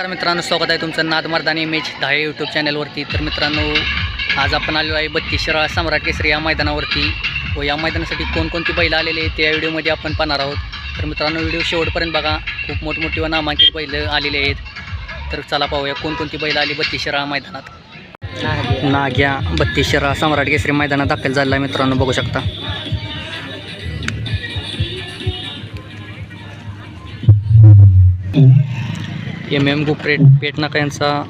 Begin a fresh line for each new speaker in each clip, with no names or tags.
नमस्कार मित्रांनो स्वागत आहे तुमचं नाद मर्दानी इमेज दहा यूट्यूब चॅनलवरती तर मित्रांनो आज आपण आलेलो आहे बत्तीस शिराळा सम्राट केसरी या मैदानावरती. व या मैदानासाठी कोणकोणती बैलं आलेली आहेत त्या व्हिडिओमध्ये आपण पाहणार आहोत. तर मित्रांनो व्हिडिओ शेवटपर्यंत बघा. खूप मोठमोठी व नामांकित बैलं आलेली आहेत. तर चला पाहूया कोणकोणती बैलं आली बत्तीस शिराळा मैदानात. नाग्या. बत्तीस शिराळा सम्राट केसरी मैदानात दाखल झालेला मित्रांनो बघू शकता. एम एम गुपरेट पेटनाका यांचा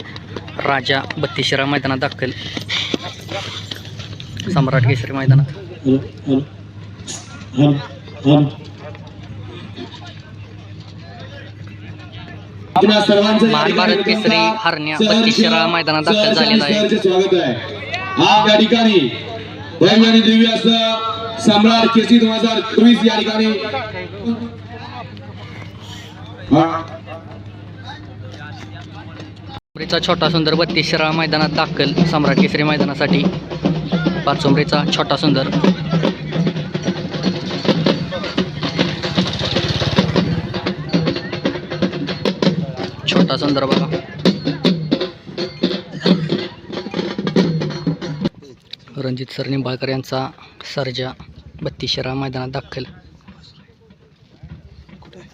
राजा बत्तीशिरा मैदानात दाखल. सम्राट केसरी मैदानात. महाभारत केसरी हरण्या
सहर्ष-
मैदानात दाखल झालेला आहे.
या ठिकाणी भव्य आणि दिव्य असं सम्राट केसरी दोन हजार चोवीस या ठिकाणी. हा.
छोटा सुंदर बत्तीसशिराळा मैदानात दाखल सम्राट केसरी मैदानासाठी. पाचुंबरीचा छोटा सुंदर. छोटा सुंदर बघा. रणजित सर निंबाळकर यांचा सर्जा बत्तीसशिराळा मैदानात दाखल.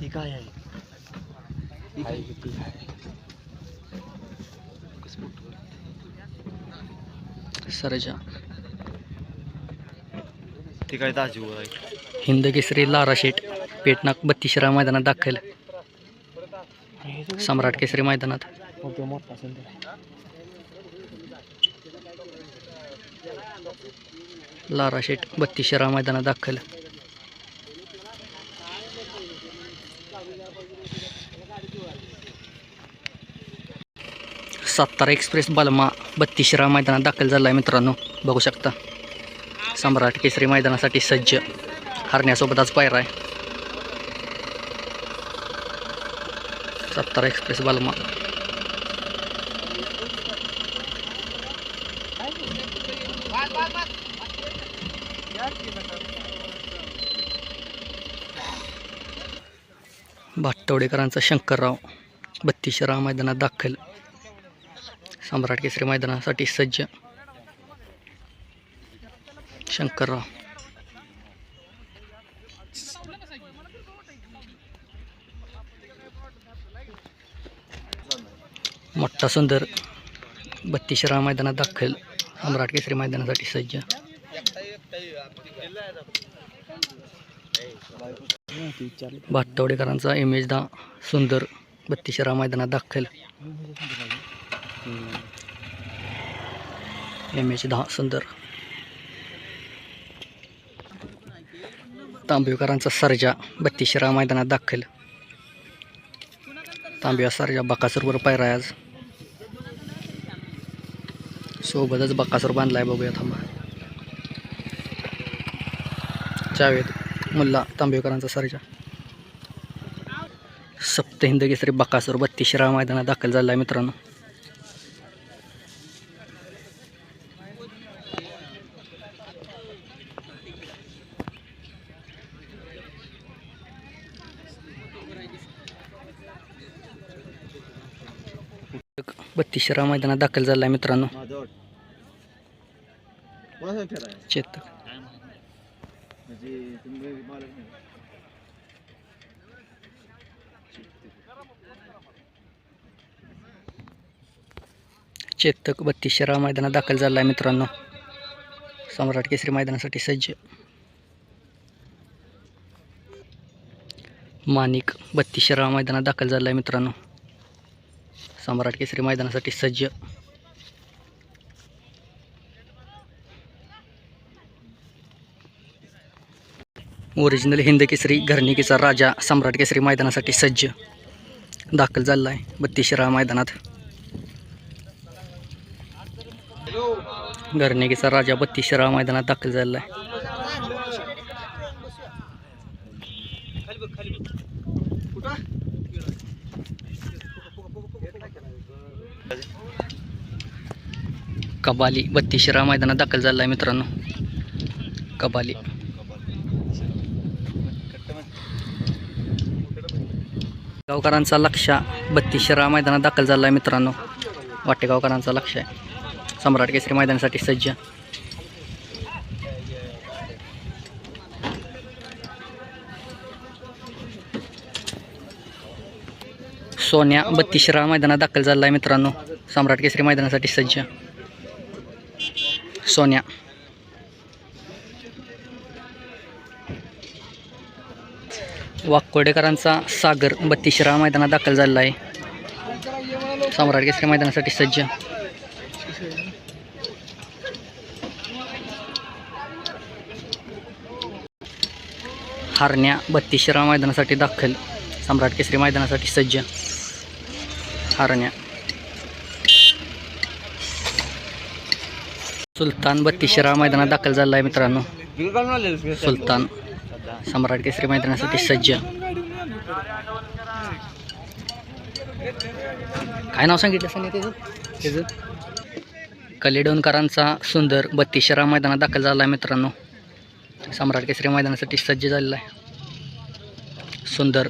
काय? सर्जा.
ते काय आहे
हिंद केसरी लारा शेठ पेटनाक बत्तीसशिराळा मैदानात दाखल. सम्राट केसरी मैदानात. लारा शेठ बत्तीसशिराळा मैदानात दाखल. सातारा एक्सप्रेस बलमा बत्तीसशिराळा मैदानात दाखल झाला आहे मित्रांनो. बघू शकता. सम्राट केसरी मैदानासाठी सज्ज हरण्यासोबत आज पायरा आहे. सातारा एक्सप्रेस बालमा. भाटवडेकरांचा शंकरराव बत्तीसशिराळा मैदानात दाखल. सम्राट केसरी मैदानासाठी सज्ज. शंकरराव. मोठा सुंदर बत्तीसशिराळा मैदानात दाखल. सम्राट केसरी मैदानासाठी सज्ज. भाटवडेकरांचा इमेज दा सुंदर बत्तीसशिराळा मैदानात दाखल. एम एच दहा सुंदर. तांबेकरांचा सर्जा बत्तीशिरा मैदानात दाखल. तांब्या सर्जा बकासूरवर पायरा आहे आज. सोबतच बकासूर बांधलाय बघूया थांबा. जावेद मुल्ला तांबेकरांचा सर्जा. सप्त हिंद केसरी बकासूर बत्तीशिरा मैदानात दाखल झाला आहे मित्रांनो. बत्तीसशिराळा मैदानात दाखल झाला आहे मित्रांनो चेतक चेतक बत्तीसशिराळा मैदानात दाखल झाला आहे मित्रांनो. सम्राट केसरी मैदानासाठी सज्ज. माणिक बत्तीसशिराळा मैदानात दाखल झाला आहे मित्रांनो. सम्राट केसरी मैदानासाठी सज्ज. ओरिजिनल हिंद केसरी घरणिकेचा राजा सम्राट केसरी मैदानासाठी सज्ज. दाखल झाला आहे बत्तीशिरा मैदानात. घरणिकेचा राजा बत्तीस मैदानात दाखल झालेला आहे कबाली बत्तीस मैदानात दाखल झाला आहे मित्रांनो. कबाली. गावकरांचा लक्ष बत्तीस शिराळा मैदानात दाखल झाला आहे मित्रांनो. वाटेगावकरांचा लक्ष आहे. सम्राट केसरी मैदानासाठी सज्ज. सोन्या बत्तीस मैदानात दाखल झाला आहे मित्रांनो. सम्राट केसरी मैदानासाठी सज्ज. सोन्या. वाकोडेकरांचा सागर बत्तीस मैदानात दाखल झालेला आहे सम्राट केसरी मैदानासाठी सज्ज. हारण्या बत्तीस मैदानासाठी दाखल. सम्राट केसरी मैदानासाठी सज्ज. हारण्या सुलतान बत्तीस मैदानात दाखल झाला आहे मित्रांनो. सुलतान सम्राट केसरी मैदानासाठी सज्ज. काय नाव सांगितलं सांगितलं त्याचं त्याचं कलेडोनकरांचा सुंदर बत्तीस मैदानात दाखल झाला आहे मित्रांनो. सम्राट केसरी मैदानासाठी सज्ज झालेला आहे. सुंदर